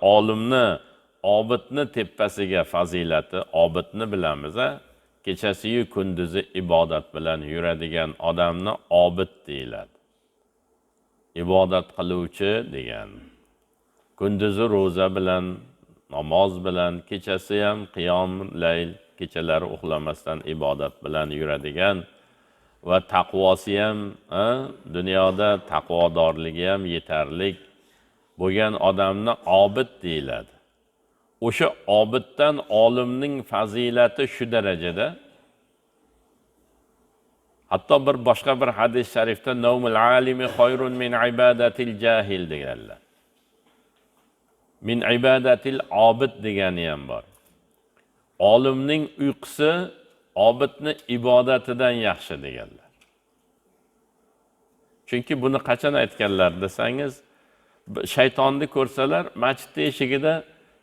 olimni obidni tepasiga fazilati obidni bilamiz a kechasiyu kunduzi ibodat bilan yuradigan odamni obid deyiladi. Ibodat qiluvchi degan. Kunduzi ro'za bilan namoz bilan kechasi ham qiyom layl kechalari uxlamasdan ibodat bilan yuradigan va taqvosi ham dunyoda taqvodorligi ham yetarlik bo'lgan odamni obid deyiladi. O'sha obiddan olimning fazilati shu darajada. Hatto bir boshqa bir hadis sharifda navmul alimi xoyrun min ibadatil jahil deganlar. Min ibadatil obid degani ham bor. Olimning uyqusi obidni ibodatidan yaxshi deganlar. Chunki buni qachon aytganlar desangiz shaytonni ko'rsalar masjidni eshigida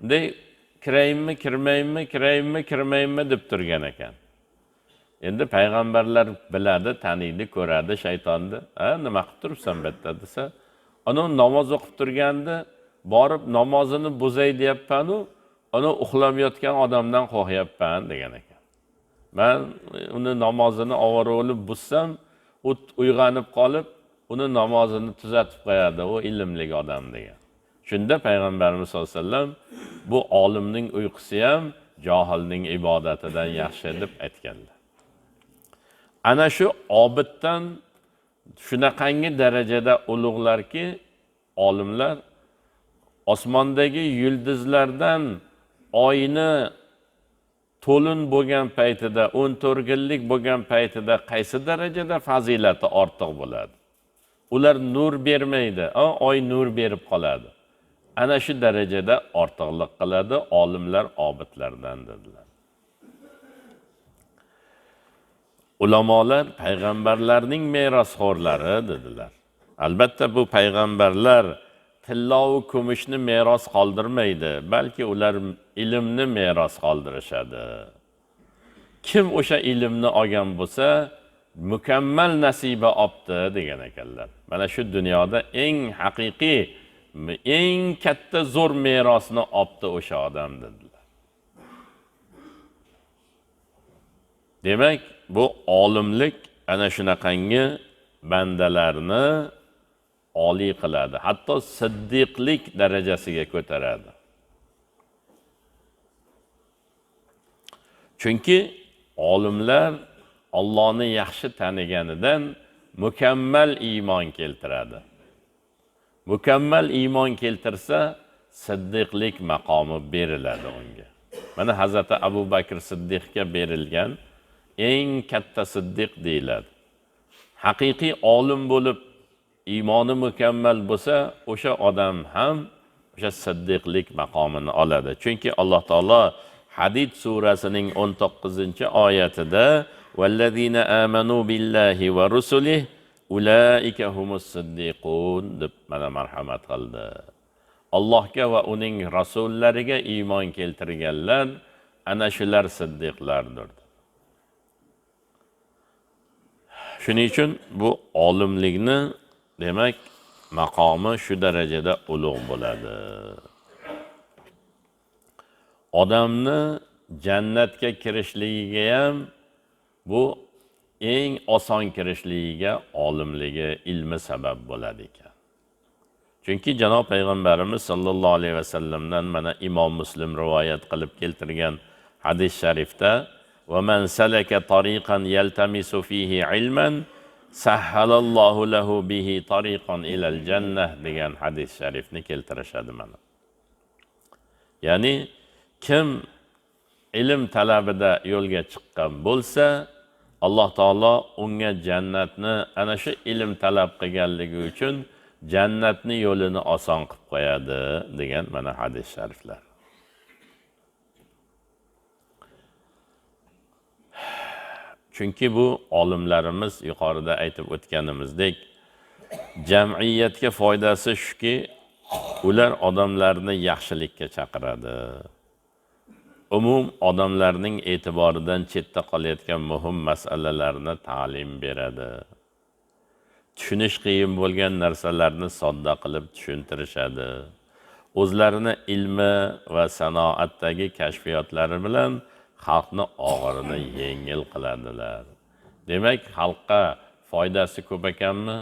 bunday kirayinmi kirmayinmi kirayinmi kirmayinmi? deb turgan ekan. Endi payg'ambarlar biladi taniydi ko'radi shaytonni. A nima qilib turibsan bu yerda? desa ana namoz o'qib turganda borib namozini buzay deyapmanu ana uxlamayotgan odamdan qo'rqyapman degan ekan. Man uni namozini ovoraolib buzsam u uyg'onib qolib uni namozini tuzatib qo'yadi u ilmli odam degan. Shunda payg'ambarimiz sallallohu alayhi vasallam bu olimning uyqusi ham johilning ibodatidan yaxshi deb aytganlar. Ana shu obiddan shunaqangi darajada ulug'larki olimlar osmondagi yulduzlardan oyni to'lin bo'lgan paytida o'n to'rtginlik bo'lgan paytida qaysi darajada fazilati ortiq bo'ladi? Ular nur bermaydi oy nur berib qoladi. Ana shu darajada ortiqlik qiladi olimlar obidlardan dedilar. Ulamolar payg'ambarlarning merosxo'rlari dedilar. Albatta bu payg'ambarlar tillovu kumushni meros qoldirmaydi balki ular ilmni meros qoldirishadi. Kim o'sha ilmni olgan bo'lsa mukammal nasiba olibdi degan ekanlar. Mana shu dunyoda eng haqiqiy eng katta zo'r merosni olibdi o'sha odam dedilar. Demak bu olimlik ana shunaqangi bandalarni oliy qiladi hatto siddiqlik darajasiga ko'taradi. Chunki olimlar Allohni yaxshi taniganidan mukammal iymon keltiradi. Mukammal iymon keltirsa siddiqlik maqomi beriladi unga. Mana hazrati abu bakr siddiqga berilgan eng katta siddiq deyiladi. Haqiqiy olim bo'lib iymoni mukammal bo'lsa o'sha odam ham o'sha siddiqlik maqomini oladi. Chunki alloh taolo hadid surasining o'n to'qqizinchi oyatida vallazina amanu billahi va rusulih ulaika humus siddiqun deb mana marhamat qildi. Allohga va uning rasullariga iymon keltirganlar ana shular siddiqlardir. Shuning uchun bu olimlikni demak maqomi shu darajada ulug' bo'ladi. Odamni jannatga kirishligiga ham bu eng oson kirishligiga olimligi ilmi sabab bo'ladi ekan chunki janob payg'ambarimiz sollallohu alayhi vasallamdan mana imom muslim rivoyat qilib keltirgan hadis sharifda ومن سلك طريقا يلتمس فيه علما sahhalallohu lahu bihi tariqan ilal jannah degan hadis sharifni keltirishadi mana ya'ni kim ilm talabida yo'lga chiqqan bo'lsa alloh taolo unga jannatni ana shu ilm talab qilganligi uchun jannatni yo'lini oson qilib qo'yadi degan mana hadis shariflar. Chunki bu olimlarimiz yuqorida aytib o'tganimizdek jamiyatga foydasi shuki ular odamlarni yaxshilikka chaqiradi. Umum odamlarning e'tiboridan chetda qolayotgan muhim masalalarni ta'lim beradi. Tushunish qiyin bo'lgan narsalarni sodda qilib tushuntirishadi. O'zlarini ilmi va sanoatdagi kashfiyotlari bilan xalqni og'irini yengil qiladilar. Demak xalqqa foydasi ko'p ekanmi?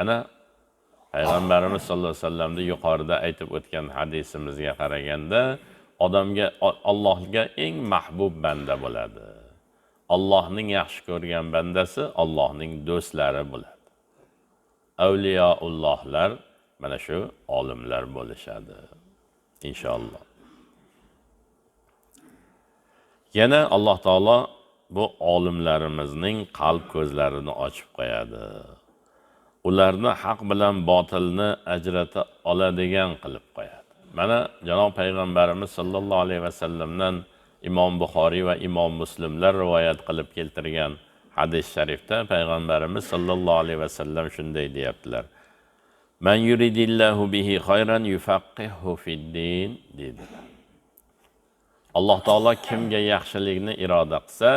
Ana payg'ambarimiz sallallohu alayhi vasallamni yuqorida aytib o'tgan hadisimizga qaraganda odamga allohga eng mahbub banda bo'ladi. Allohning yaxshi ko'rgan bandasi allohning do'stlari bo'ladi. Avliyoullohlar mana shu olimlar bo'lishadi. Inshaalloh. Yana alloh taolo bu olimlarimizning qalb ko'zlarini ochib qo'yadi. Ularni haq bilan botilni ajrata oladigan qilib qo'yadi. Mana janob payg'ambarimiz sollallohu alayhi vasallamdan imom buxoriy va imom muslimlar rivoyat qilib keltirgan hadis sharifda payg'ambarimiz sollallohu alayhi vasallam shunday deyaptilar. Man yuridillahu bihi xayran yufaqqihu fid-din dedilar alloh taolo kimga yaxshilikni iroda qilsa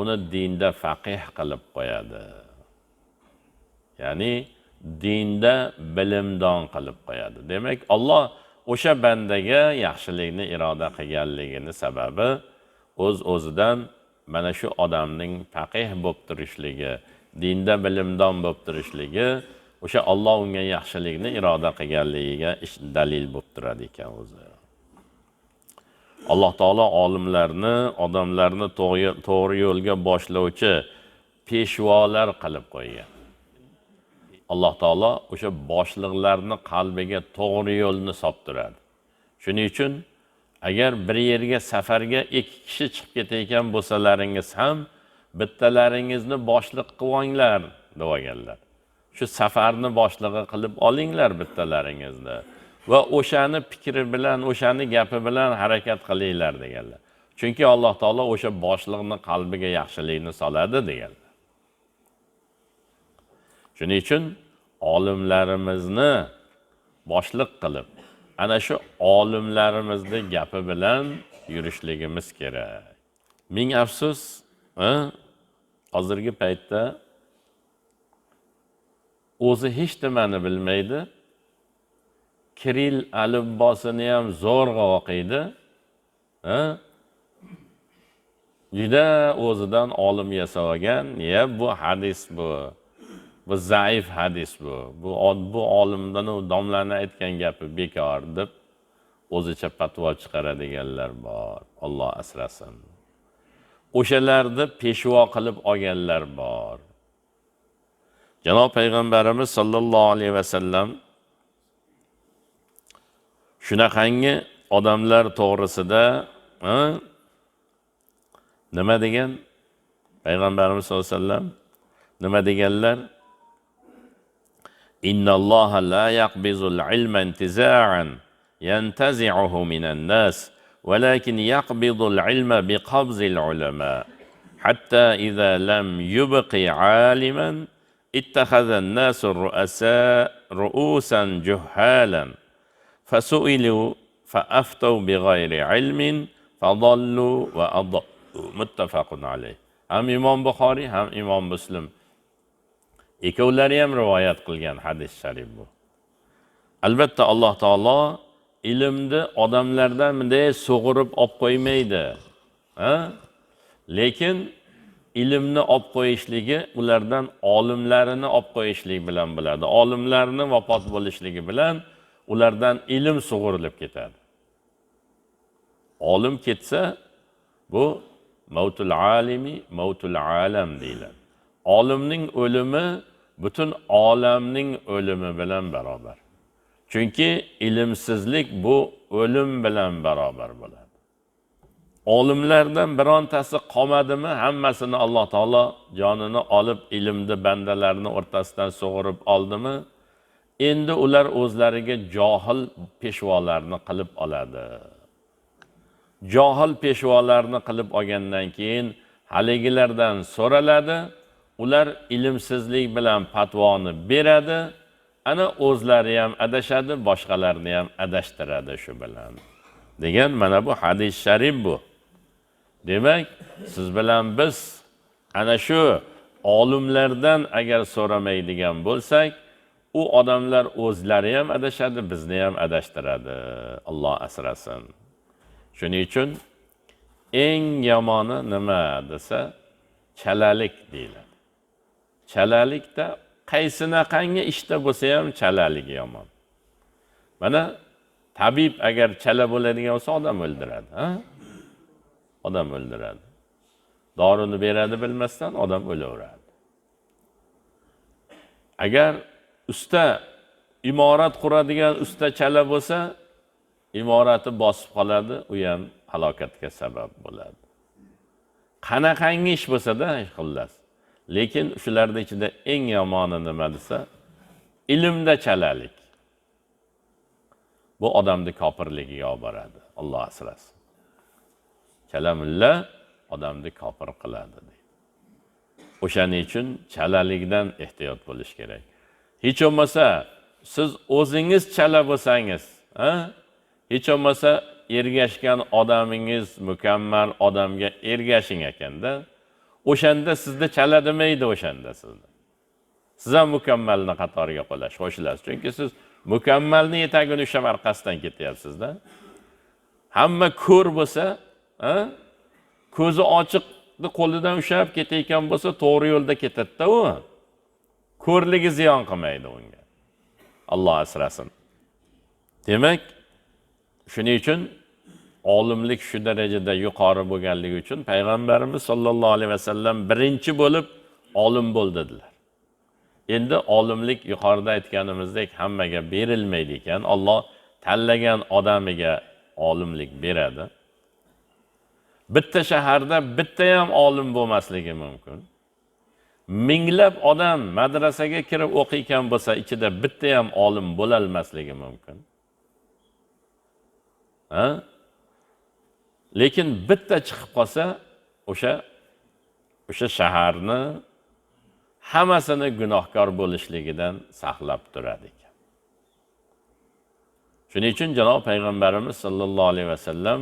uni dinda faqih qilib qo'yadi. Ya'ni dinda bilimdon qilib qo'yadi. Demak olloh o'sha bandaga yaxshilikni iroda qilganligini sababi o'z uz o'zidan mana shu odamning faqih bo'lib turishligi dinda bilimdon bo'lib turishligi o'sha olloh unga yaxshilikni iroda qilganligiga dalil bo'lib turadi ekan o'zi. Alloh taolo olimlarni odamlarni to'g'ri yo'lga boshlovchi peshvolar qilib qo'ygan. Alloh taolo o'sha boshliqlarni qalbiga to'g'ri yo'lni solib shuning uchun agar bir yerga safarga ikki kishi chiqib ketayotgan bo'lsalaringiz ham bittalaringizni boshliq qilib olinglar deganlar. Shu safarni boshlig'i qilib olinglar bittalaringizni va o'shani fikri bilan o'shani gapi bilan harakat qilinglar deganlar. Chunki alloh taolo o'sha boshliqni qalbiga yaxshilikni soladi deganlar shuning uchun olimlarimizni boshliq qilib ana shu olimlarimizni gapi bilan yurishligimiz kerak. Ming afsus hozirgi paytda o'zi hech nimani bilmaydi. Kiril alifbosini ham zo'rg'a o'qiydi juda o'zidan olim yasab olgan ya bu hadis bu. Bu zaif hadis bu. Bu bu olimdan domlani aytgan gapi bekor deb o'zicha patvo chiqaradiganlar bor. Olloh asrasin. O'shalarni peshvo qilib olganlar bor. Janob payg'ambarimiz sollallohu alayhi vasallam shunaqangi odamlar to'g'risida nima degan? Payg'ambarimiz sallallohu alayhi vasallam nima deganlar إن الله لا يقبض العلم انتزاعا ينتزعه من الناس ولكن يقبض العلم بقبض العلماء. حتى إذا لم يبق عالما اتخذ الناس الرؤساء رؤوسا جهالا. فسئلوا فأفتوا بغير علم فضلوا وأضلوا متفق عليه. هم إمام بخاري هم إمام مسلم. Ikkovlari ham rivoyat qilgan hadis sharif bu. Albatta alloh taolo ilmni odamlardan bunday sug'urib olib qo'ymaydi lekin ilmni olib qo'yishligi ulardan olimlarini olib qo'yishlik bilan bo'ladi. Olimlarni vafot bo'lishligi bilan ulardan ilm sug'urilib ketadi. Olim ketsa bu mavtul alimi mavtul alam deyiladi. Olimning o'limi butun olamning o'limi bilan barobar chunki ilmsizlik bu o'lim bilan barobar bo'ladi olimlardan birontasi qolmadimi hammasini alloh taolo jonini olib ilmni bandalarni o'rtasidan sug'urib oldimi endi ular o'zlariga johil peshvolarni qilib oladi. Johil peshvolarni qilib olgandan keyin haligilardan so'raladi ular ilmsizlik bilan patvoni beradi ana o'zlari ham adashadi boshqalarni ham adashtiradi shu bilan. Degan mana bu hadis sharif bu. Demak siz bilan biz ana shu olimlardan agar so'ramaydigan bo'lsak u odamlar o'zlari ham adashadi bizni ham adashtiradi. Alloh asrasin. Shuning uchun eng yomoni nima desa chalalik deyiladi. Chalalikda qaysinaqangi ishda bo'lsa ham chalaligi yomon. Mana tabib agar chala bo'ladigan bo'lsa odam o'ldiradi ha? Odam o'ldiradi. Dorini beradi bilmasdan odam o'laveradi. Agar usta imorat quradigan usta chala bo'lsa imorati bosib qoladi u ham halokatga sabab bo'ladi. Qanaqangi ish bo'lsada xullas. Lekin shularni ichida eng yomoni nima desa ilmda chalalik bu odamni kofirligiga olib boradi alloh asrasin. Chala mulla odamni kofir qiladi deydi. O'shaning uchun chalalikdan ehtiyot bo'lish kerak. Hech bo'lmasa siz o'zingiz chala bo'lsangiz hech bo'lmasa ergashgan odamingiz mukammal odamga ergashing ekanda o'shanda sizni chala demaydi o'shanda sizni. Siz ham mukammalni qatoriga qo'shilasiz chunki siz mukammalni etagini ushlab orqasidan ketyapsizda. Hamma ko'r bo'lsa ko'zi ochiqni qo'lidan ushlab ketayotgan bo'lsa to'g'ri yo'lda ketadida u. Ko'rligi ziyon qilmaydi unga. Alloh asrasin. Demak shuning uchun olimlik shu darajada yuqori bo'lganligi uchun payg'ambarimiz sollallohu alayhi vasallam birinchi bo'lib olim bo'l dedilar. Endi olimlik yuqorida aytganimizdek hammaga berilmaydi ekan. Olloh tanlagan odamiga olimlik beradi. Bitta shaharda bitta ham olim bo'lmasligi mumkin. Minglab odam madrasaga kirib o'qiyotgan bo'lsa ichida bitta ham olim bo'lolmasligi mumkin. Ha? Lekin bitta chiqib qolsa o'sha o'sha shaharni hammasini gunohkor bo'lishligidan saqlab turadi ekan. Shuning uchun janob payg'ambarimiz sollallohu alayhi vasallam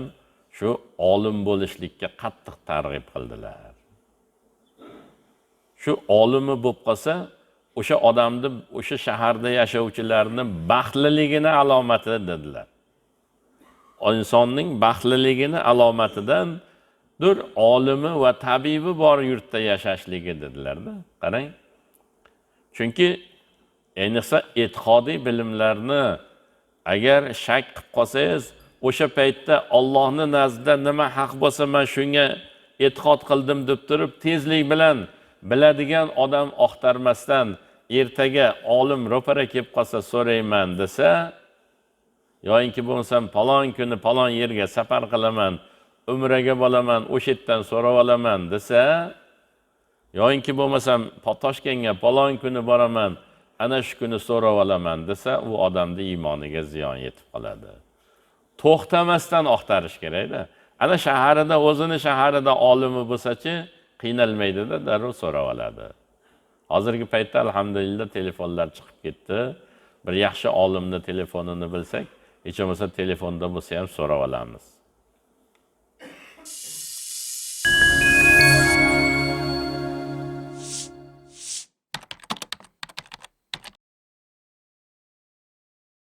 shu olim bo'lishlikka qattiq targ'ib qildilar. Shu olimi bo'lib qolsa o'sha odamni o'sha shaharda yashovchilarni baxtliligini alomati dedilar. Insonning baxtliligini alomatidandir olimi va tabibi bor yurtda yashashligi dedilarda qarang. Chunki ayniqsa e'tiqodiy bilimlarni agar shak qilib qolsangiz o'sha paytda ollohni nazdida nima haq bo'lsa man shunga e'tiqod qildim deb turib tezlik bilan biladigan odam oqtarmasdan ertaga olim ro'para kelib qolsa so'rayman desa yoyinki bo'lmasam palon kuni palon yerga safar qilaman umraga boraman o'sha yerdan so'rab olaman desa yoyinki bo'lmasam toshkentga palon kuni boraman ana shu kuni so'rab olaman desa u odamni iymoniga ziyon yetib qoladi. To'xtamasdan oqtarish kerakda. Ana shaharida o'zini shaharida olimi bo'lsachi qiynalmaydida darrov so'rab oladi. Hozirgi paytda alhamdulillah telefonlar chiqib ketdi. Bir yaxshi olimni telefonini bilsak hech bo'lmasa telefonda bo'lsa ham so'rab olamiz